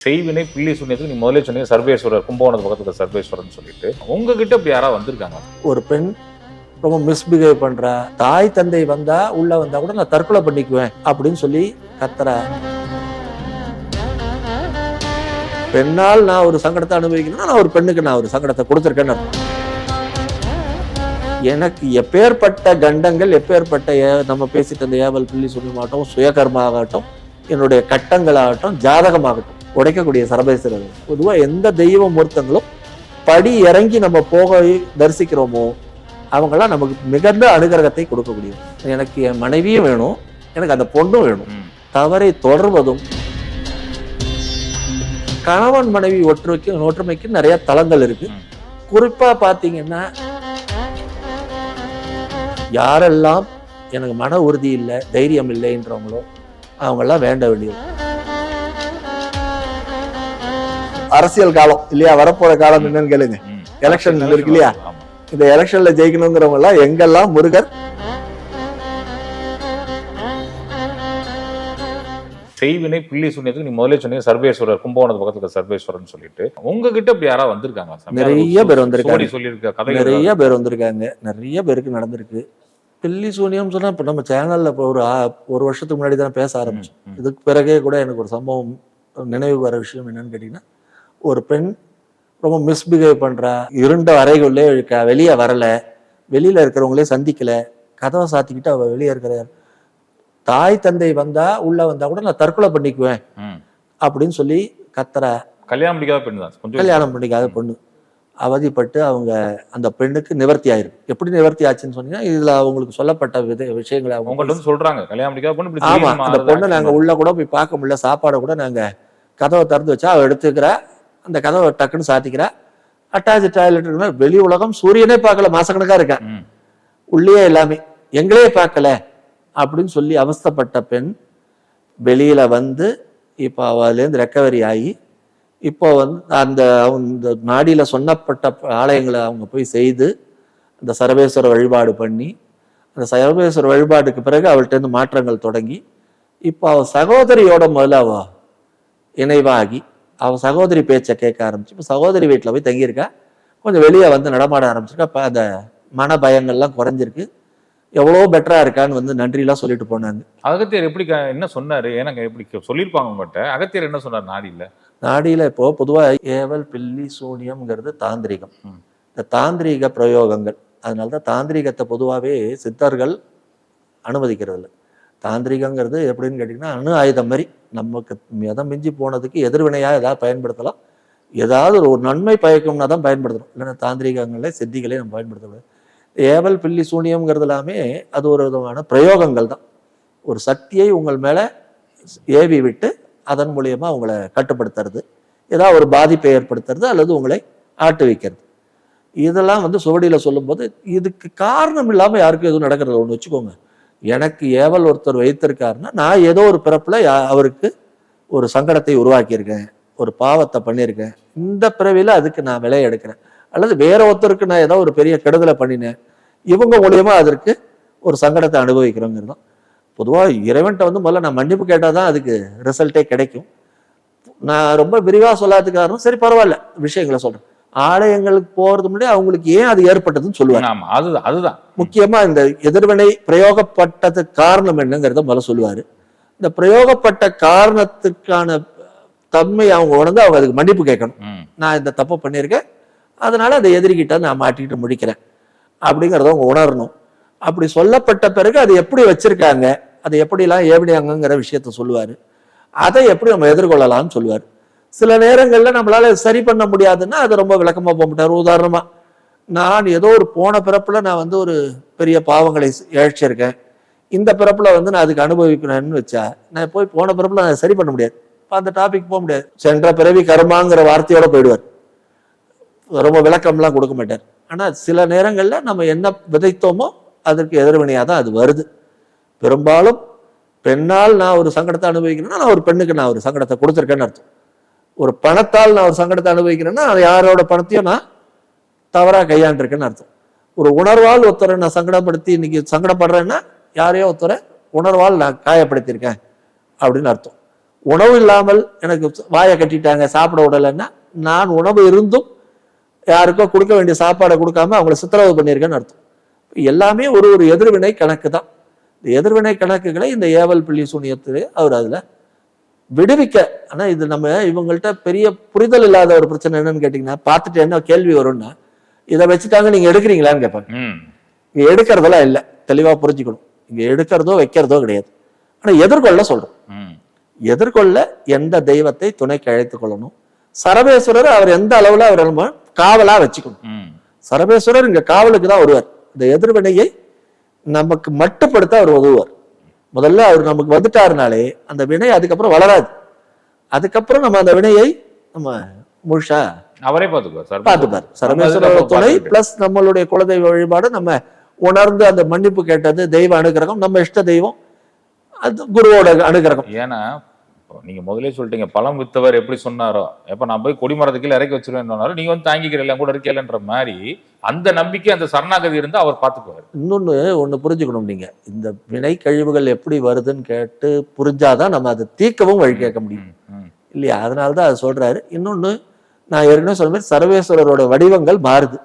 செய்வினை பிள்ளை சூன்யத்துக்கு நீ முதல்ல சொன்னீங்க சர்வேஸ்வரர் கும்பகோணத்து பக்கத்துல சர்வேஸ்வரர்னு சொல்லிட்டு உங்ககிட்ட இப்படி யாராவது வந்திருக்காங்க ஒரு பெண் ரொம்ப மிஸ்பிஹேவ் பண்றேன் தாய் தந்தை வந்தா உள்ள வந்தா கூட நான் தற்கொலை பண்ணிக்குவேன் அப்படின்னு சொல்லி கத்துற. பெண்ணால் நான் ஒரு சங்கடத்தை அனுபவிக்கணும்னா நான் ஒரு பெண்ணுக்கு நான் ஒரு சங்கடத்தை கொடுத்துருக்கேன்னு எனக்கு எப்பேற்பட்ட கண்டங்கள் எப்பேற்பட்ட ஏ- நம்ம பேசிட்டு அந்த ஏவல் பிள்ளை சொல்லி மாட்டோம் சுயகர்மாகட்டும் என்னுடைய கட்டங்களாகட்டும் ஜாதகமாகட்டும். உடைக்கக்கூடிய சரபேஸ்வரர் பொதுவாக எந்த தெய்வ மூர்த்தங்களும் படி இறங்கி நம்ம போக தரிசிக்கிறோமோ அவங்கெல்லாம் நமக்கு மிகுந்த அனுகிரகத்தை கொடுக்கக்கூடியது. எனக்கு என் மனைவியும் வேணும் எனக்கு அந்த பொண்ணும் வேணும். தவறை தொடர்வதும் கணவன் மனைவி ஒற்றுமைக்கு ஒற்றுமைக்கு நிறைய தளங்கள் இருக்கு. குறிப்பா பாத்தீங்கன்னா யாரெல்லாம் எனக்கு மன உறுதி இல்லை தைரியம் இல்லைன்றவங்களோ அவங்கெல்லாம் வேண்ட வேண்டியது. அரசியல் காலம் இல்லையா? வரப்போற காலம் என்னன்னு கேளுங்க. எலெக்ஷன் இருக்கு இல்லையா. இந்த எலெக்ஷன்ல ஜெயிக்கணுங்கிறவங்க எல்லாம் எங்கெல்லாம் முருகர்? செய்வினை பில்லி சூன்யத்துக்கு நீ முதல்ல சொன்னீங்க சர்வேஸ்வரர் கும்பகோணத்து பக்கத்துல சர்வேஸ்வரர்னு சொல்லிட்டு. உங்ககிட்ட இப்படி யாராவது வந்திருக்காங்க? நிறைய பேர் வந்திருக்காங்க. சொல்லியிருக்க நிறைய பேர் வந்திருக்காங்க. நிறைய பேருக்கு நடந்திருக்கு. பில்லி சூனியம் சொன்னா இப்ப நம்ம சேனல்ல இப்போ ஒரு ஒரு வருஷத்துக்கு முன்னாடி தான் பேச ஆரம்பிச்சோம். இதுக்கு பிறகே கூட எனக்கு ஒரு சம்பவம் நினைவு வர விஷயம் என்னன்னு கேட்டீங்கன்னா ஒரு பெண் ரொம்ப மிஸ்பிஹேவ் பண்றா இருண்ட அறைக்குள்ளே இருக்க வெளியே வரல வெளியில இருக்கிறவங்களே சந்திக்கல கதவை சாத்திக்கிட்டு அவ வெளியே இருக்கிற தாய் தந்தை வந்தா உள்ள வந்தா கூட நான் தற்கொலை பண்ணிக்குவேன். அப்படின்னு சொல்லி கத்துறா கல்யாணம் பிடிக்காத பெண் தான். கொஞ்சம் கல்யாணம் பண்ணிக்காத பொண்ணு. அவதிப்பட்டு அவங்க அந்த பெண்ணுக்கு நிவர்த்தி ஆயிருக்கு எப்படி நிவர்த்தி ஆச்சுன்னு சொன்னீங்கன்னா இதுல அவங்களுக்கு சொல்லப்பட்ட வித விஷயங்களை அவங்க உங்கள்ட்ட வந்து சொல்றாங்க. கல்யாணம் பிடிக்காத பொண்ணு ஆமா அந்த பொண்ணை நாங்க உள்ள கூட போய் பார்க்க முடியல சாப்பாடை கூட நாங்க கதவை திறந்து வச்சா அவ எடுத்துக்கிறா அந்த கதவை டக்குன்னு சாத்திக்கிறா அட்டாச் டாய்லெட் வெளி உலகம் சூரியனே பார்க்கல மாசக்கணக்கா இருக்கேன். உள்ளே எல்லாமே எங்களே பார்க்கல அப்படின்னு சொல்லி அவஸ்தைப்பட்ட பெண் வெளியில வந்து இப்போ அவலேருந்து ரெக்கவரி ஆகி இப்போ வந்து அந்த அந்த நாடியில சொன்னப்பட்ட ஆலயங்களை அவங்க போய் செய்து அந்த சர்வேஸ்வர வழிபாடு பண்ணி அந்த சர்வேஸ்வர வழிபாடுக்கு பிறகு அவள்கிட்ட இருந்து மாற்றங்கள் தொடங்கி இப்போ அவ சகோதரியோட முதல்ல அவ இணைவாகி அவ சகோதரி பேச்சை கேட்க ஆரம்பிச்சு இப்போ சகோதரி வீட்டில் போய் தங்கியிருக்கா? கொஞ்சம் வெளியே வந்து நடமாட ஆரம்பிச்சிருக்கா. அப்போ அந்த மன பயங்கள்லாம் குறைஞ்சிருக்கு. எவ்வளோ பெட்டரா இருக்கான்னு வந்து நன்றிலாம் சொல்லிட்டு போனாங்க. அகத்தியர் எப்படி என்ன சொன்னாரு? ஏன்னாங்க எப்படி சொல்லியிருப்பாங்க உங்ககிட்ட அகத்தியர் என்ன சொன்னார்? நாடியில? நாடியில இப்போ பொதுவா ஏவல் பில்லி சூனியம்ங்கிறது தாந்திரிகம். இந்த தாந்திரீக பிரயோகங்கள். அதனால தான் தாந்திரீகத்தை பொதுவாகவே சித்தர்கள் அனுமதிக்கிறது இல்லை தாந்திரிகங்கிறது எப்படின்னு கேட்டிங்கன்னா அணு ஆயுதம் மாதிரி. நமக்கு எதம் மிஞ்சி போனதுக்கு எதிர்வினையாக ஏதாவது பயன்படுத்தலாம். ஏதாவது ஒரு நன்மை பயக்கும்னா தான் பயன்படுத்தணும். இல்லைன்னா தாந்திரிகங்களே சித்திகளே நம்ம பயன்படுத்தக்கூடாது. ஏவல் பில்லி சூனியம்ங்கிறது எல்லாமே அது ஒரு விதமான பிரயோகங்கள் தான். ஒரு சக்தியை உங்கள் மேலே ஏவி விட்டு அதன் மூலியமாக உங்களை கட்டுப்படுத்துறது. ஏதாவது ஒரு பாதிப்பை ஏற்படுத்துறது அல்லது உங்களை ஆட்டு வைக்கிறது இதெல்லாம் வந்து சுவடியில் சொல்லும்போது இதுக்கு காரணம் இல்லாமல் யாருக்கும் எதுவும் நடக்கிறது ஒன்று வச்சுக்கோங்க. எனக்கு ஏவல் ஒருத்தர் வைத்திருக்காருன்னா நான் ஏதோ ஒரு பிறப்பில் அவருக்கு ஒரு சங்கடத்தை உருவாக்கியிருக்கேன் ஒரு பாவத்தை பண்ணியிருக்கேன். இந்த பிறவியில் அதுக்கு நான் விலை எடுக்கிறேன். அல்லது வேற ஒருத்தருக்கு நான் ஏதோ ஒரு பெரிய கெடுதலை பண்ணினேன். இவங்க மூலியமா அதற்கு ஒரு சங்கடத்தை அனுபவிக்கிறோங்கிறது தான் பொதுவாக இறைவன்கிட்ட வந்து முதல்ல நான் மன்னிப்பு கேட்டால் தான் அதுக்கு ரிசல்ட்டே கிடைக்கும். நான் ரொம்ப விரிவாக சொல்லாததுக்கு காரணம் சரி பரவாயில்ல விஷயங்களை சொல்கிறேன் ஆலயங்களுக்கு போகிறது முன்னாடி அவங்களுக்கு ஏன் அது ஏற்பட்டதுன்னு சொல்லுவார். ஆமா அதுதான் அதுதான். முக்கியமா இந்த எதிர்வினை பிரயோகப்பட்டதுக்கு காரணம் என்னங்கிறத முதல்ல சொல்லுவாரு. இந்த பிரயோகப்பட்ட காரணத்துக்கான தன்மை அவங்க உணர்ந்து அவங்க அதுக்கு மன்னிப்பு கேட்கணும். நான் இந்த தப்பு பண்ணியிருக்கேன். அதனால அதை எதிரிக்கிட்ட நான் மாட்டிக்கிட்டு முடிக்கிறேன். அப்படிங்கிறத அவங்க உணரணும். அப்படி சொல்லப்பட்ட பிறகு அது எப்படி வச்சிருக்காங்க அதை எப்படிலாம் ஏவிடியாங்கிற விஷயத்த சொல்லுவாரு. அதை எப்படி நம்ம எதிர்கொள்ளலாம்னு சொல்லுவார். சில நேரங்களில் நம்மளால் சரி பண்ண முடியாதுன்னா அது ரொம்ப விளக்கமாக போக மாட்டார். உதாரணமாக நான் ஏதோ ஒரு போன பிறப்பில் நான் வந்து ஒரு பெரிய பாவங்களை இழைச்சிருக்கேன். இந்த பிறப்பில் வந்து நான் அதுக்கு அனுபவிக்கணும்னு வச்சா நான் போய் போன பிறப்பில் நான் சரி பண்ண முடியாது. இப்போ அந்த டாபிக் போக முடியாது. சென்ற பிறவி கர்மாங்கிற வார்த்தையோட போயிடுவார். ரொம்ப விளக்கம்லாம் கொடுக்க மாட்டார். ஆனால் சில நேரங்களில் நம்ம என்ன விதைத்தோமோ அதற்கு எதிர்வினையாக தான் அது வருது. பெரும்பாலும் பெண்ணால் நான் ஒரு சங்கடத்தை அனுபவிக்கிறேன்னா நான் ஒரு பெண்ணுக்கு நான் ஒரு சங்கடத்தை கொடுத்துருக்கேன்னு அர்த்தம். ஒரு பணத்தால் நான் ஒரு சங்கடத்தை அனுபவிக்கிறேன்னா அது யாரோட பணத்தையும் நான் தவறாக கையாண்டிருக்கேன்னு அர்த்தம். ஒரு உணர்வால் ஒருத்தரை நான் சங்கடப்படுத்தி இன்னைக்கு சங்கடப்படுறேன்னா யாரையோ ஒருத்தரை உணர்வால் நான் காயப்படுத்தியிருக்கேன் அப்படின்னு அர்த்தம். உணவு இல்லாமல் எனக்கு வாயை கட்டிட்டாங்க சாப்பிட விடலைன்னா நான் உணவு இருந்தும் யாருக்கோ கொடுக்க வேண்டிய சாப்பாடை கொடுக்காம அவங்கள சித்திரவதை பண்ணியிருக்கேன்னு அர்த்தம். எல்லாமே ஒரு ஒரு எதிர்வினை கணக்கு தான். இந்த எதிர்வினை கணக்குகளை இந்த ஏவல் பிள்ளி சூனியத்திலே அவர் அதில் விடுவிக்க. ஆனா இது நம்ம இவங்கள்ட்ட பெரிய புரிதல் இல்லாத ஒரு பிரச்சனை என்னன்னு கேட்டீங்கன்னா பார்த்துட்டு என்ன கேள்வி வரும்னா இதை வச்சுட்டாங்க நீங்க எடுக்கிறீங்களான்னு கேட்பாங்க. இங்க எடுக்கிறதெல்லாம் இல்லை. தெளிவா புரிஞ்சுக்கணும். இங்க எடுக்கிறதோ வைக்கிறதோ கிடையாது. ஆனா எதிர்கொள்ள சொல்றோம். ம். எதிர்கொள்ள எந்த தெய்வத்தை துணைக்கு அழைத்துக் கொள்ளணும்? சரபேஸ்வரர் அவர் எந்த அளவுல அவர் நம்ம காவலா வச்சுக்கணும்? சரபேஸ்வரர் இங்க காவலுக்கு தான் வருவார். இந்த எதிர்வினையை நமக்கு மட்டுப்படுத்த அவர் உதவுவார். முதல்ல அவர் நமக்கு வந்துட்டாருனாலே அந்த வினை அதுக்கப்புறம் வளராது. அதுக்கப்புறம் நம்ம அந்த வினையை நம்ம முழுசா அவரே பார்த்துக்குவார். பார்த்துப்பார். சரபேஸ்வரர் நம்ம துணை. பிளஸ் நம்மளுடைய குலதெய்வ வழிபாடு நம்ம உணர்ந்து அந்த மன்னிப்பு கேட்டது தெய்வ அனுகிரகம் நம்ம இஷ்ட தெய்வம் அது குருவோட அனுகிரகம். ஏன்னா இப்போ நீங்க முதலே சொல்லிட்டீங்க பழம் வித்தவர் எப்படி சொன்னாரோ எப்ப நான் போய் கொடிமரத்துக்கு இறக்கி வச்சிருவேன் சொன்னாரோ நீங்க வந்து தாங்கிக்கிறீங்க கூட இருக்கலன்ற மாதிரி அந்த நம்பிக்கை அந்த சரணாகதி இருந்தா அவர் பார்த்துக்குவார். இன்னொன்னு ஒண்ணு புரிஞ்சுக்கணும் நீங்க. இந்த வினை கழிவுகள் எப்படி வருதுன்னு கேட்டு புரிஞ்சாதான் நம்ம அதை தீர்க்கவும் வழி கேட்க முடியும். இல்லையா? அதனால தான் அதை சொல்றாரு. இன்னொன்னு நான் ஏற்கனவே சொன்ன மாதிரி சர்வேஸ்வரரோட வடிவங்கள் மாறுது.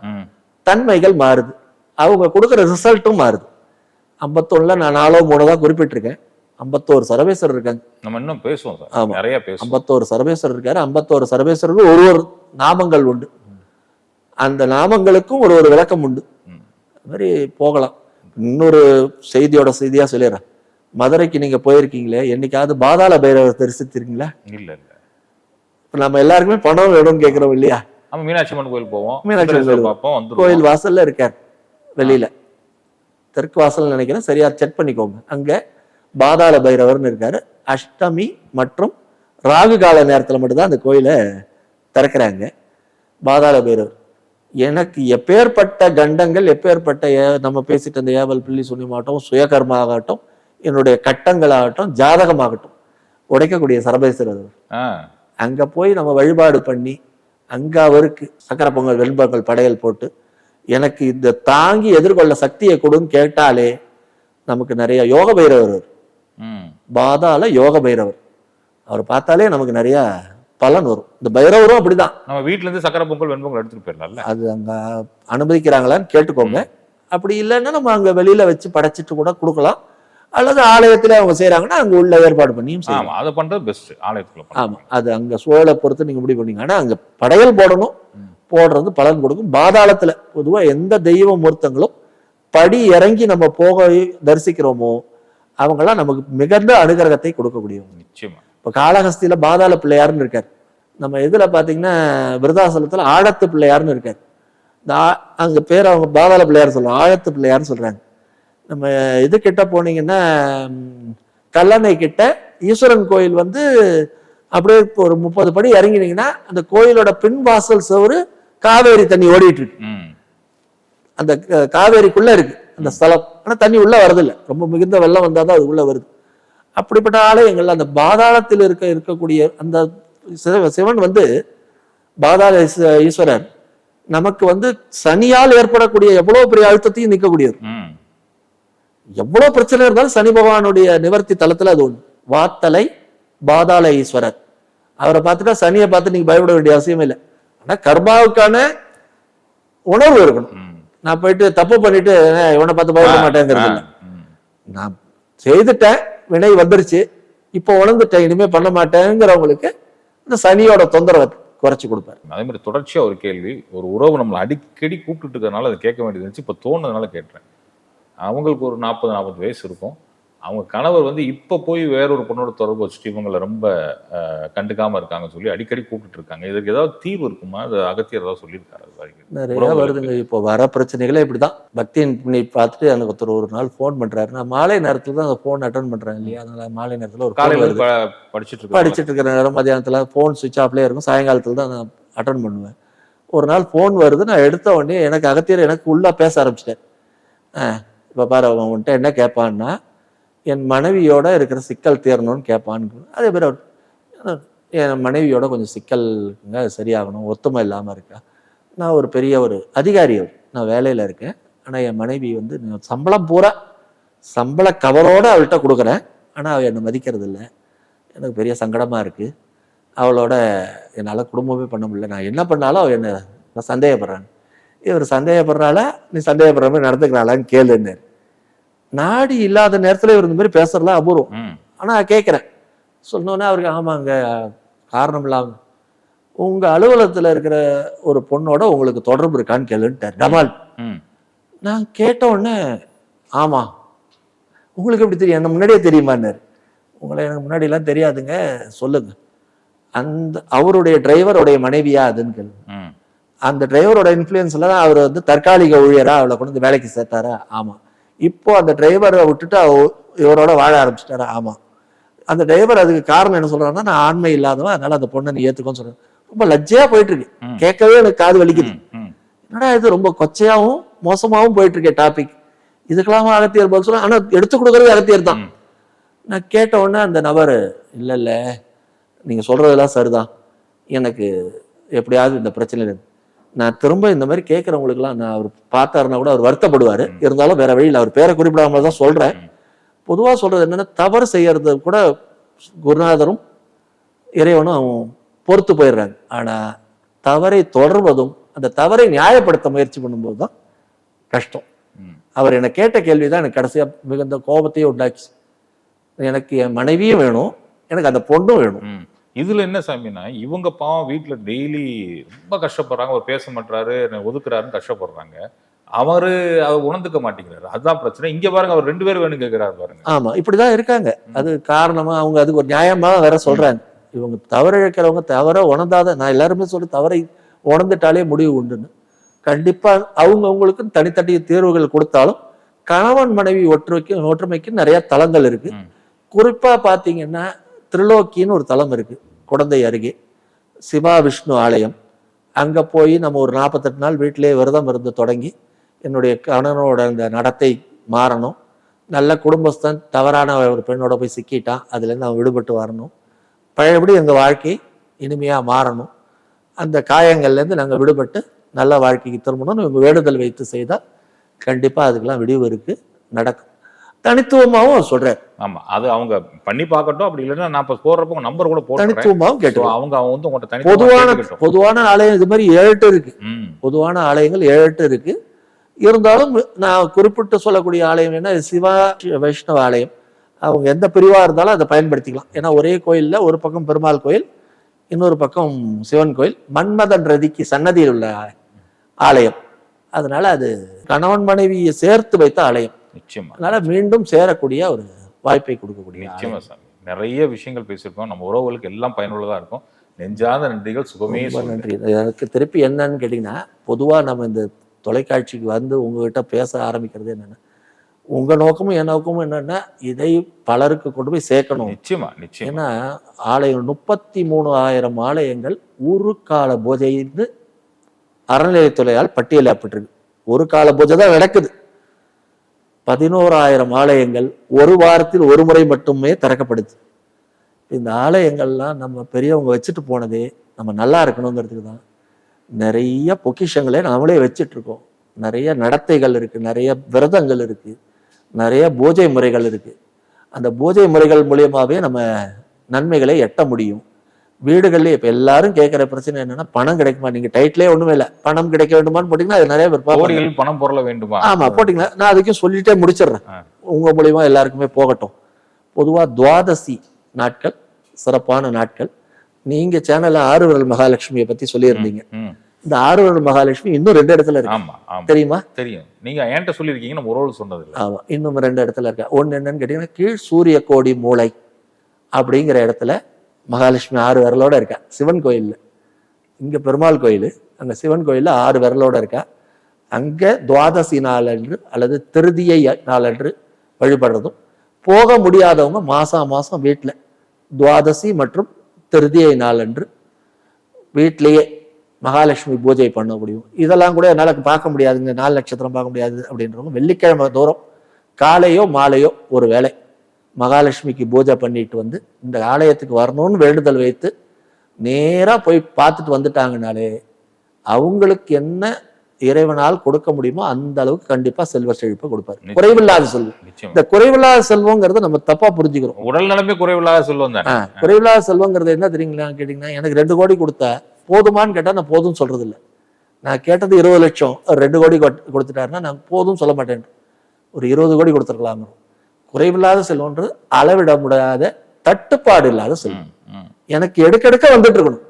தன்மைகள் மாறுது. அவங்க கொடுக்குற ரிசல்ட்டும் மாறுது. ஐம்பத்தொன்னுல நான் நாலோ மூணோ தான் குறிப்பிட்டிருக்கேன். ஐம்பத்தோரு சர்வேஸ்வரர் இருக்காங்க. நம்ம இன்னும் பேசுவோம் சார். நிறைய பேசுவோம். ஐம்பத்தோரு சர்வேஸ்வரர் இருக்காரு. ஐம்பத்தோரு சர்வேஸ்வரருக்கு ஒரு ஒரு நாமங்கள் உண்டு. அந்த நாமங்களுக்கும் ஒரு ஒரு விளக்கம் உண்டு. அது மாதிரி போகலாம். இன்னொரு செய்தியோட செய்தியா சொல்லிடுறேன். மதுரைக்கு நீங்க போயிருக்கீங்களே என்னைக்காவது பாதாள பைரவர் தரிசித்திருக்கீங்களா? இல்ல இல்ல. இப்ப நம்ம எல்லாருக்குமே பணம் வேணும்னு கேட்கிறோம் இல்லையா? நம்ம மீனாட்சி அம்மன் கோயில் போவோம். மீனாட்சி கோயில். பார்ப்போம் கோயில் வாசல்ல இருக்கார் வெளியில. தெற்கு வாசல் நினைக்கிறேன். சரியா செக் பண்ணிக்கோங்க. அங்க பாதாள பைரவர்னு இருக்காரு. அஷ்டமி மற்றும் ராகு கால நேரத்துல மட்டும்தான் அந்த கோயிலை திறக்கிறாங்க. பாதாள பைரவர். எனக்கு எப்பேற்பட்ட கண்டங்கள் எப்பேற்பட்ட ஏ- நம்ம பேசிட்டு அந்த ஏவல் பில்லி சுனியமாகட்டும் சுயகர்மா ஆகட்டும் என்னுடைய கட்டங்களாகட்டும் ஜாதகமாகட்டும் உடைக்கக்கூடிய சரபேஸ்வரர் அங்க போய் நம்ம வழிபாடு பண்ணி அங்க அவருக்கு சக்கரை பொங்கல் வெண்பொங்கல் படையல் போட்டு எனக்கு இந்த தாங்கி எதிர்கொள்ள சக்தியை கொடுன்னு கேட்டாலே நமக்கு நிறைய யோக பைரவர் பாதாள யோக பைரவர். அவர் பார்த்தாலே நமக்கு நிறைய பலன் வரும். இந்த பைரவரும் அப்படிதான். நம்ம வீட்ல இருந்து சக்கரை பொங்கல் வெண்பொங்கல் எடுத்துட்டு போயிடலாம்ல? அது அங்க அனுமதிக்கிறாங்களான்னு கேட்டுக்கோங்க. அப்படி இல்லைன்னா நம்ம அங்க வெளியில வச்சு படைச்சிட்டு கூட கொடுக்கலாம். அல்லது ஆலயத்துல அவங்க செய்றாங்கன்னா அங்க உள்ள ஏற்பாடு பண்ணியும் ஆமா அதை பண்றது பெஸ்ட் ஆலயத்துக்குள்ள ஆமா. அது அங்க சூழலை பொறுத்து நீங்க முடிவு பண்ணீங்க. ஆனா அங்க படையல் போடணும். போடுறது பலன் கொடுக்கும். பாதாளத்துல பொதுவா எந்த தெய்வ மூர்த்தங்களும் படி இறங்கி நம்ம போக தரிசிக்கிறோமோ அவங்கெல்லாம் நமக்கு மிகுந்த அனுகிரகத்தை கொடுக்கக்கூடியவங்க நிச்சயமா. இப்ப காளஹஸ்தியில பாதாள பிள்ளையார்னு இருக்கார். நம்ம இதுல பாத்தீங்கன்னா விருதாசலத்துல ஆழத்து பிள்ளையார்னு இருக்கார். இந்த ஆ- அங்க பேர் அவங்க பாதாள பிள்ளையார் சொல்லுவாங்க ஆழத்து பிள்ளையார்னு சொல்றாங்க. நம்ம இது கிட்ட போனீங்கன்னா கல்லணை கிட்ட ஈஸ்வரன் கோயில் வந்து அப்படியே இப்போ ஒரு முப்பது படி இறங்கினீங்கன்னா அந்த கோயிலோட பின் வாசல் சுவரு காவேரி தண்ணி ஓடிட்டு இருக்கு. அந்த காவேரிக்குள்ள இருக்கு. அந்த ஸ்தலம். ஆனா தண்ணி உள்ள வரதில்லை ரொம்ப மிகுந்த வெள்ளம் வந்தாதான் அது உள்ள வருது. அப்படிப்பட்ட ஆலயங்கள் அந்த பாதாளத்தில் இருக்க இருக்கக்கூடிய அந்த சிவ- சிவன் வந்து பாதாள ஈஸ்வ- ஈஸ்வரர். நமக்கு வந்து சனியால் ஏற்படக்கூடிய எவ்வளவு பெரிய அழுத்தத்தையும் நிற்கக்கூடியவர் ம். எவ்வளவு பிரச்சனை இருந்தாலும் சனி பகவானுடைய நிவர்த்தி தலத்துல அது ஒண்ணு வாத்தலை பாதாள ஈஸ்வரர். அவரை பார்த்துட்டா சனியை பார்த்து நீங்க பயப்பட வேண்டிய அவசியமே இல்லை. ஆனா கர்மாவுக்கான உணர்வு இருக்கணும். நான் போயிட்டு தப்பு பண்ணிட்டு "ஏய், இவனை பார்த்து பயப்பட மாட்டேங்கிறது. நான் செய்துட்டேன் வினை வந்துருச்சு. இப்போ உணர்ந்துட்டேன் இனிமே பண்ண மாட்டேங்கிறவங்களுக்கு இந்த சனியோட தொந்தரவை குறைச்சு கொடுப்பாரு. அதே மாதிரி தொடர்ச்சியா ஒரு கேள்வி ஒரு உறவு நம்மளை அடிக்கடி கூப்பிட்டுட்டு இருக்கிறதுனால அதை கேட்க வேண்டியது இருந்துச்சு. இப்போ தோணுனதுனால கேட்டேன் அவங்களுக்கு ஒரு நாற்பது நாற்பது வயசு இருக்கும். அவங்க கணவர் வந்து இப்போ போய் வேறொரு பொண்ணோட தொடர்பு வச்சுட்டு இவங்களை ரொம்ப அஹ், கண்டுக்காம இருக்காங்கன்னு சொல்லி அடிக்கடி கூப்பிட்டுட்டு இருக்காங்க. இதுக்கு ஏதாவது தீர்வு இருக்குமா? அது அகத்தியர் ஏதாவது சொல்லியிருக்காரு நிறைய. வருதுங்க. இப்போ வர பிரச்சனைகளே இப்படிதான். பக்தியின் புண்ணி பார்த்துட்டு எனக்கு ஒருத்தர் ஒரு நாள் ஃபோன் பண்றாரு. நான் மாலை நேரத்துல தான் அந்த ஃபோன் அட்டன் பண்றேன் இல்லையா? அதனால மாலை நேரத்துல ஒரு காலையில படிச்சிட்டு படிச்சுட்டு இருக்கிற நேரம் மதியானத்துல ஃபோன் சுவிச் ஆஃப்லேயே இருக்கும். சாயங்காலத்துல தான் நான் அட்டன் பண்ணுவேன். ஒரு நாள் ஃபோன் வருது. நான் எடுத்த உடனே எனக்கு அகத்தியர் எனக்கு உள்ள பேச ஆரம்பிச்சிட்டேன் இப்போ பாரு அவன் என்ன கேட்பான்னா என் மனைவியோட இருக்கிற சிக்கல் தீரணும்னு கேட்பான்னு அதே மாதிரி அவர் என் மனைவியோட கொஞ்சம் சிக்கல் இருக்குங்க அது சரியாகணும் ஒத்துமை இல்லாமல் இருக்கா? நான் ஒரு பெரிய ஒரு அதிகாரி நான் வேலையில் இருக்கேன். ஆனால் என் மனைவி வந்து சம்பளம் பூரா சம்பள கவரோடு அவள்கிட்ட கொடுக்குறேன். ஆனால் அவள் என்னை மதிக்கிறது இல்லை. எனக்கு பெரிய சங்கடமாக இருக்குது அவளோட என்னால் குடும்பமே பண்ண முடியல. நான் என்ன பண்ணாலும் அவள் என்ன நான் சந்தேகப்படுறேன் இவர் சந்தேகப்படுறாள? நீ சந்தேகப்படுற மாதிரி நடந்துக்கிறாளான்னு கேளுன்னு நாடி இல்லாத நேரத்தில் இவர் இந்த மாதிரி பேசுறதுலாம் அபூர்வம். ஆனால் கேட்குறேன் சொன்னோன்னே அவருக்கு ஆமாங்க காரணம் இல்லாமல் உங்கள் அலுவலகத்தில் இருக்கிற ஒரு பொண்ணோட உங்களுக்கு தொடர்பு இருக்கான்னு கேளுன்ட்டார் டமால் நான் கேட்ட உடனே ஆமாம் உங்களுக்கு எப்படி தெரியும்? என்ன முன்னாடியே தெரியுமான்னாரு. உங்களை எனக்கு முன்னாடிலாம் தெரியாதுங்க. சொல்லுங்க. அந்த அவருடைய டிரைவருடைய மனைவியா அதுன்னு கேளு ம். அந்த டிரைவரோட இன்ஃப்ளூயன்ஸ்ல தான் அவர் வந்து தற்காலிக ஊழியரா அவளை கொண்டு வந்து வேலைக்கு சேர்த்தாரா? ஆமா. இப்போ அந்த டிரைவரை விட்டுட்டு இவரோட வாழ ஆரம்பிச்சிட்டாரா. ஆமா. அந்த டிரைவர் அதுக்கு காரணம் என்ன சொல்றாருன்னா நான் ஆண்மை இல்லாதவன் அதனால அந்த பொண்ணை நீ ஏத்துக்கோன்னு சொல்றேன் ரொம்ப லஜ்ஜையா போயிட்டு இருக்கு. கேட்கவே எனக்கு காது வலிக்குது. என்னடா இது ரொம்ப கொச்சையாவும் மோசமாவும் போயிட்டு இருக்கே டாபிக் இதுக்கெல்லாம் அகத்தியர் பதில் சொல்ல ஆனா எடுத்து கொடுக்கறது அகத்தியர் தான். நான் கேட்ட உடனே அந்த நபர் இல்ல இல்ல நீங்க சொல்றதெல்லாம் சரிதான். எனக்கு எப்படியாவது இந்த பிரச்சனை நான் திரும்ப இந்த மாதிரி கேட்கறவங்களுக்குலாம் நான் அவர் பார்த்தாருன்னா கூட அவர் வருத்தப்படுவாரு. இருந்தாலும் வேற வழியில் அவர் பேரை குறிப்பிடாம தான் சொல்றேன். ம். பொதுவா சொல்றது என்னன்னா தவறு செய்யறது கூட குருநாதரும் இறைவனும் அவன் பொறுத்து போயிடுறாங்க. ஆனா தவறை தொடர்வதும் அந்த தவறை நியாயப்படுத்த முயற்சி பண்ணும்போது தான் கஷ்டம். அவர் என்னை கேட்ட கேள்வி தான் எனக்கு கடைசியா மிகுந்த கோபத்தையே உண்டாச்சு எனக்கு என் மனைவியும் வேணும் எனக்கு அந்த பொண்ணும் வேணும். இதுல என்ன சாமினா இவங்க பாவம் வீட்டுல டெய்லி ரொம்ப கஷ்டப்படுறாங்க. அவர் பேச மாட்டாரு என்னை ஒதுக்குறாருன்னு கஷ்டப்படுறாங்க. அவரு அவர் உணர்ந்துக்க மாட்டேங்கிறாரு. அதுதான் பிரச்சனை. இங்க பாருங்க அவர் ரெண்டு பேரும் வேணும் கேக்குறாரு பாருங்க. ஆமா இப்படிதான் இருக்காங்க. அது காரணமா அவங்க அதுக்கு ஒரு நியாயமா வேற சொல்றாங்க. இவங்க தவறிழைக்கிறவங்க தவற உணர்ந்தாத நான் எல்லாருமே சொல்லி தவறை உணர்ந்துட்டாலே முடிவு உண்டுன்னு. கண்டிப்பா அவங்க அவங்களுக்கு தனித்தனி தேர்வுகள் கொடுத்தாலும் கணவன் மனைவி ஒற்றுமைக்கு ஒற்றுமைக்கு நிறைய தலங்கள் இருக்கு. ம். குறிப்பா பாத்தீங்கன்னா திரிலோக்கின்னு ஒரு தலம் இருக்குது குடந்தை அருகே. சிவா விஷ்ணு ஆலயம். அங்கே போய் நம்ம ஒரு நாற்பத்தெட்டு நாள் வீட்டிலேயே விரதம் இருந்து தொடங்கி என்னுடைய கணவனோட அந்த நடத்தை மாறணும். நல்ல குடும்பஸ்தன் தவறான ஒரு பெண்ணோட போய் சிக்கிட்டான் அதுலேருந்து அவன் விடுபட்டு வரணும். பழையபடி எங்கள் வாழ்க்கை இனிமையாக மாறணும். அந்த காயங்கள்லேருந்து நாங்கள் விடுபட்டு நல்ல வாழ்க்கைக்கு திரும்பணும்னு இவங்க வேண்டுதல் வைத்து செய்தால் கண்டிப்பாக அதுக்கெல்லாம் விடிவு இருக்குது நடக்கும். தனித்துவமாகவும் அவர் சொல்றார். ஆமா அது அவங்க பண்ணி பார்க்கட்டும் அப்படி இல்லைன்னா நான் இப்ப போடுறப்ப நம்பர் கூட தனித்துவமாகவும் கேட்டு அவங்க அவங்க வந்து உங்கள்கிட்ட பொதுவான. பொதுவான ஆலயம் இது மாதிரி ஏழு இருக்கு. பொதுவான ஆலயங்கள் ஏழு இருக்கு. இருந்தாலும் நான் குறிப்பிட்டு சொல்லக்கூடிய ஆலயம் என்ன? சிவா வைஷ்ணவ ஆலயம். அவங்க எந்த பிரிவா இருந்தாலும் அதை பயன்படுத்திக்கலாம். ஏன்னா ஒரே கோயில்ல ஒரு பக்கம் பெருமாள் கோயில் இன்னொரு பக்கம் சிவன் கோயில். மன்மதன் ரதிக்கு சன்னதியில் உள்ள ஆலயம். அதனால அது கணவன் மனைவியை சேர்த்து வைத்த ஆலயம். நிச்சயமா. அதனால மீண்டும் சேரக்கூடிய ஒரு வாய்ப்பை கொடுக்கக்கூடிய நிச்சயமா. சாமி. நிறைய விஷயங்கள் பேசியிருக்கோம். நம்ம உறவுகளுக்கு எல்லாம் பயனுள்ளதா இருக்கும். நெஞ்சாத நன்றிகள் சுகமே. நன்றி. எனக்கு திருப்பி என்னன்னு கேட்டிங்கன்னா பொதுவாக நம்ம இந்த தொலைக்காட்சிக்கு வந்து உங்ககிட்ட பேச ஆரம்பிக்கிறது என்னன்னா உங்க நோக்கமும் என் நோக்கமும் என்னன்னா இதை பலருக்கு கொண்டு போய் சேர்க்கணும். நிச்சயமா நிச்சயமா. ஏன்னா ஆலயங்கள் முப்பத்தி மூணு ஆயிரம் ஆலயங்கள் ஒரு கால பூஜைன்னு அறநிலையத்துறையால் பட்டியலிடப்பட்டிருக்கு. ஒரு கால பூஜை தான் நடக்குது. பதினோராயிரம் ஆலயங்கள் ஒரு வாரத்தில் ஒரு முறை மட்டுமே திறக்கப்படுது. இந்த ஆலயங்கள்லாம் நம்ம பெரியவங்க வச்சுட்டு போனதே நம்ம நல்லா இருக்கணுங்கிறதுக்கு தான். நிறைய பொக்கிஷங்களை நாமளே வச்சிட்ருக்கோம். நிறைய நடத்தைகள் இருக்குது நிறைய விரதங்கள் இருக்குது நிறைய பூஜை முறைகள் இருக்குது அந்த பூஜை முறைகள் மூலியமாகவே நம்ம நன்மைகளை எட்ட முடியும். வீடுகள்லயே இப்ப எல்லாரும் கேட்கிற பிரச்சனை என்னன்னா பணம் கிடைக்குமா? நீங்க டைட்டிலே ஒண்ணுமே இல்லை. பணம் கிடைக்க வேண்டுமான்னு போட்டீங்கன்னா அது நிறைய பேர் பணம் பொருள வேண்டுமா? ஆமா போட்டீங்களா நான் அதுக்கும் சொல்லிட்டே முடிச்சிடுறேன். உங்க மூலியமா எல்லாருக்குமே போகட்டும். பொதுவா துவாதசி நாட்கள் சிறப்பான நாட்கள். நீங்க சேனல்ல ஆறுவரல் மகாலட்சுமியை பத்தி சொல்லியிருந்தீங்க. இந்த ஆறுவரல் மகாலட்சுமி இன்னும் ரெண்டு இடத்துல இருக்கு. தெரியுமா? தெரியும். நீங்க என்கிட்ட சொல்லியிருக்கீங்க நம்ம உறவு சொன்னது ஆமா இன்னும் ரெண்டு இடத்துல இருக்கா. ஒண்ணு என்னன்னு கேட்டீங்கன்னா கீழ் சூரிய கோடி மூளை அப்படிங்கிற இடத்துல மகாலட்சுமி ஆறு விரலோட இருக்கா? சிவன் கோயிலில். இங்கே பெருமாள் கோயில். அங்கே சிவன் கோயிலில் ஆறு விரலோட இருக்கா? அங்கே துவாதசி நாளன்று அல்லது திருதியை நாளன்று வழிபடுறதும் போக முடியாதவங்க மாதம் மாதம் வீட்டில் துவாதசி மற்றும் திருதியை நாளன்று வீட்டிலேயே மகாலட்சுமி பூஜை பண்ண முடியும். இதெல்லாம் கூட என்னால் பார்க்க முடியாதுங்க. நாலு நட்சத்திரம் பார்க்க முடியாது அப்படின்றவங்க வெள்ளிக்கிழமை தூரம் காலையோ மாலையோ ஒரு வேளை மகாலட்சுமிக்கு பூஜை பண்ணிட்டு வந்து இந்த ஆலயத்துக்கு வரணும்னு வேண்டுதல் வைத்து நேராக போய் பார்த்துட்டு வந்துட்டாங்கனாலே அவங்களுக்கு என்ன இறைவனால் கொடுக்க முடியுமோ அந்த அளவுக்கு கண்டிப்பா செல்வ செழிப்பை கொடுப்பாரு. குறைவில்லாத செல்வம். இந்த குறைவில்லாத செல்வங்கிறத நம்ம தப்பா புரிஞ்சுக்கிறோம். உடல் நலமே குறைவில்லாத சொல்லுவோம் தானே? குறைவில்லாத செல்வங்கிறது என்ன தெரியுங்களா கேட்டீங்கன்னா எனக்கு ரெண்டு கோடி கொடுத்தா போதுமான்னு கேட்டா நான் போதும்னு சொல்றது இல்ல நான் கேட்டது இருபது லட்சம் ரெண்டு கோடி கொட்- கொடுத்துட்டாருன்னா நான் போதும் சொல்ல மாட்டேன். ஒரு இருபது கோடி கொடுத்துருக்கலாம் குறைவில்லாத செல்வம்ன்றது அளவிட முடியாத தட்டுப்பாடு இல்லாத செல்வம். எனக்கு எடுக்கெடுக்க வந்துட்டு இருக்கணும்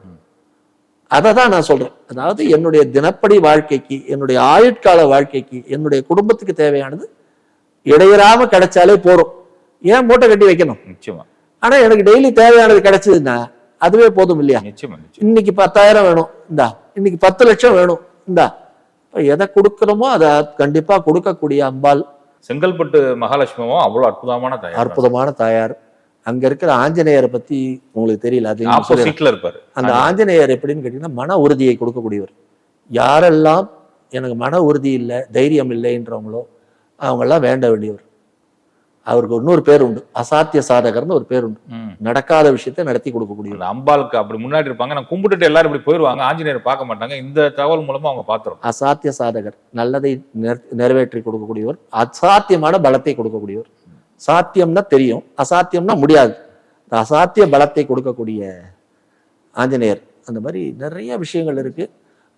அதை தான் நான் சொல்றேன். அதாவது என்னுடைய தினப்படி வாழ்க்கைக்கு என்னுடைய ஆயுட்கால வாழ்க்கைக்கு என்னுடைய குடும்பத்துக்கு தேவையானது இடையறாம கிடைச்சாலே போதும். ஏன் மூட்டை கட்டி வைக்கணும்? நிச்சயமா. ஆனா எனக்கு டெய்லி தேவையானது கிடைச்சதுன்னா அதுவே போதும் இல்லையா? இன்னைக்கு பத்தாயிரம் வேணும் இந்தா. இன்னைக்கு பத்து லட்சம் வேணும் இந்தா. எதை கொடுக்கணுமோ அதை கண்டிப்பா கொடுக்கக்கூடிய அம்பாள் செங்கல்பட்டு மகாலட்சுமியும் அவ்வளவு அற்புதமான தயார். அற்புதமான தாயார். அங்க இருக்கிற ஆஞ்சநேயரை பத்தி உங்களுக்கு தெரியல அது. ஆப்போசிட்ல இருப்பாரு. அந்த ஆஞ்சநேயர் எப்படின்னு கேட்டீங்கன்னா மன உறுதியை கொடுக்கக்கூடியவர். யாரெல்லாம் எனக்கு மன உறுதி இல்லை தைரியம் இல்லைன்றவங்களோ அவங்கெல்லாம் வேண்ட வேண்டியவர். அவருக்கு இன்னொரு பேர் உண்டு. அசாத்திய சாதகர்னு ஒரு பேர் உண்டு. நடக்காத விஷயத்தை நடத்தி கொடுக்கக்கூடியவர். அந்த அம்பாளுக்கு அப்படி முன்னாடி இருப்பாங்க. நான் கும்பிட்டுட்டு எல்லாரும் இப்படி போயிருவாங்க. ஆஞ்சநேயர் பார்க்க மாட்டாங்க. இந்த தகவல் மூலமா அவங்க பாத்துறோம் அசாத்திய சாதகர் நல்லதை நிற- நிறைவேற்றி கொடுக்கக்கூடியவர் அசாத்தியமான பலத்தை கொடுக்கக்கூடியவர். சாத்தியம்னா தெரியும். அசாத்தியம்னா முடியாது. அசாத்திய பலத்தை கொடுக்கக்கூடிய ஆஞ்சநேயர் அந்த மாதிரி நிறைய விஷயங்கள் இருக்கு.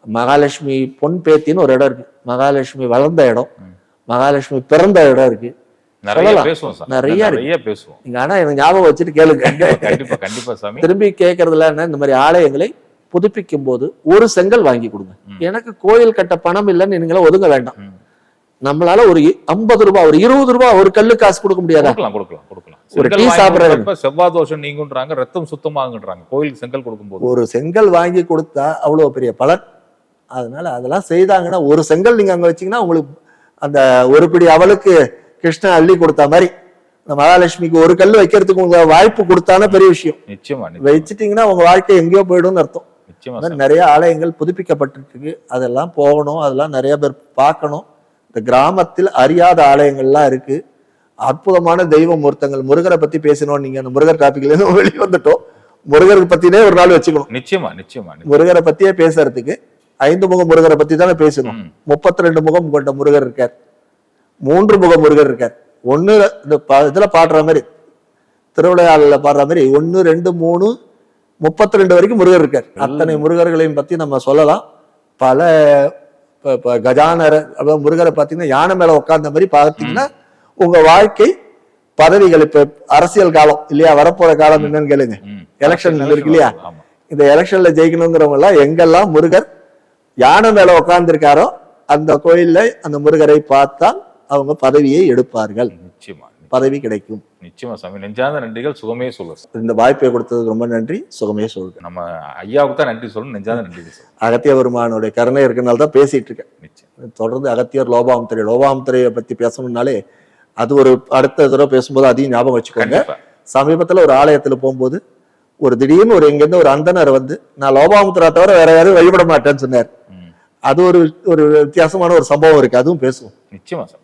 மகாலட்சுமி பொன் பேத்தின்னு ஒரு இடம் இருக்கு. மகாலட்சுமி வளர்ந்த இடம். மகாலட்சுமி பிறந்த இடம் இருக்கு. நிறைய. பேசுவோம் சார். நிறைய இருக்கு. நிறைய பேசுவோம். நீங்க ஆனா எனக்கு ஞாபகம் வச்சுட்டு கேளுங்க. கண்டிப்பா கண்டிப்பா சாமி. திரும்பி கேட்கறதுல என்ன இந்த மாதிரி ஆலயங்களை புதுப்பிக்கும் போது ஒரு செங்கல் வாங்கி கொடுங்க. எனக்கு கோயில் கட்ட பணம் இல்லைன்னு நீங்களே ஒதுங்க வேண்டாம். நம்மளால ஒரு ஐம்பது ரூபாய் ஒரு இருபது ரூபாய் ஒரு கல்லு காசு கொடுக்க முடியாதா? கொடுக்கலாம் கொடுக்கலாம் கொடுக்கலாம். ஒரு டீ. கொடுத்தப்ப செவ்வாய் தோஷம் நீங்குன்றாங்க ரத்தம் சுத்தமாகுன்றாங்க. கோயிலுக்கு செங்கல் கொடுக்கும்போது. ஒரு செங்கல் வாங்கி கொடுத்தா அவ்வளவு பெரிய பலன். அதனால அதெல்லாம் செய்தாங்கன்னா ஒரு செங்கல் நீங்க அங்க வச்சீங்கன்னா உங்களுக்கு அந்த ஒரு பிடி அவளுக்கு கிருஷ்ணன் அள்ளி கொடுத்த மாதிரி. இந்த மகாலட்சுமிக்கு ஒரு கல் வைக்கிறதுக்கு உங்க வாய்ப்பு கொடுத்தானா பெரிய விஷயம். நிச்சயமா வச்சுட்டீங்கன்னா உங்க வாழ்க்கை எங்கேயோ போயிடும்னு அர்த்தம். நிறைய ஆலயங்கள் புதுப்பிக்கப்பட்டிருக்கு. அதெல்லாம் போகணும் அதெல்லாம் நிறைய பேர் பார்க்கணும். இந்த கிராமத்தில் அறியாத ஆலயங்கள்லாம் இருக்கு. அற்புதமான தெய்வ மூர்த்தங்கள். முருகரை பத்தி பேசணும் நீங்க அந்த முருகர் டாபிக்ல இருந்து வெளியே வந்துட்டோம். முருகரை பத்தினே ஒரு நாள் வச்சுக்கணும். நிச்சயமா நிச்சயமா. முருகரை பத்தியே பேசுறதுக்கு ஐந்து முக முருகரை பத்தி தானே பேசணும். முப்பத்தி ரெண்டு முகம் கொண்ட முருகர் இருக்கார். மூன்று முக முருகர் இருக்கார். ஒண்ணு இந்த ப- இதுல பாடுற மாதிரி திருவிளையாடல பாடுற மாதிரி ஒண்ணு ரெண்டு மூணு முப்பத்தி ரெண்டு வரைக்கும் முருகர் இருக்கார். அத்தனை முருகர்களையும் பத்தி நம்ம சொல்லலாம். பல இப்ப- கஜானர அதாவது முருகரை பார்த்தீங்கன்னா யானை மேல உட்கார்ந்த மாதிரி பார்த்தீங்கன்னா உங்க வாழ்க்கை பதவிகள் இப்ப அரசியல் காலம் இல்லையா? வரப்போற காலம் என்னன்னு கேளுங்க. எலெக்ஷன் இருக்கு இல்லையா? இந்த எலெக்ஷன்ல ஜெயிக்கணுங்கிறவங்க எல்லாம் எங்கெல்லாம் முருகர் யானை மேல உட்கார்ந்திருக்காரோ அந்த கோயில்ல அந்த முருகரை பார்த்தால் அவங்க பதவியை எடுப்பார்கள். நிச்சயமா பதவி கிடைக்கும். நிச்சயமா சாமி நெஞ்சார்ந்த நன்றிகள் சுகமே சொல்லுங்க சார் இந்த வாய்ப்பை கொடுத்ததுக்கு ரொம்ப நன்றி சுகமே சொல்றேன் நம்ம ஐயாவுக்கு தான் நன்றி சொல்லணும் நெஞ்சார்ந்த நன்றி அகத்திய பெருமானுடைய கருணை இருக்கனால தான் பேசிட்டு இருக்கேன். நிச்சயம். தொடர்ந்து அகத்தியர் லோபாமுத்திரை லோபாமுத்திரையை பத்தி பேசணும்னாலே அது ஒரு அடுத்த தடவை பேசும்போது அதையும் ஞாபகம் வச்சுக்கோங்க. சமீபத்துல ஒரு ஆலயத்துல போகும்போது ஒரு திடீர்னு ஒரு இங்கிருந்து ஒரு அந்தனர் வந்து நான் லோபாமுத்திரா தவிர வேற யாரும் வழிபட மாட்டேன்னு சொன்னார். அது ஒரு ஒரு வித்தியாசமான ஒரு சம்பவம் இருக்கு. அதுவும் பேசுவோம். நிச்சயமா சார்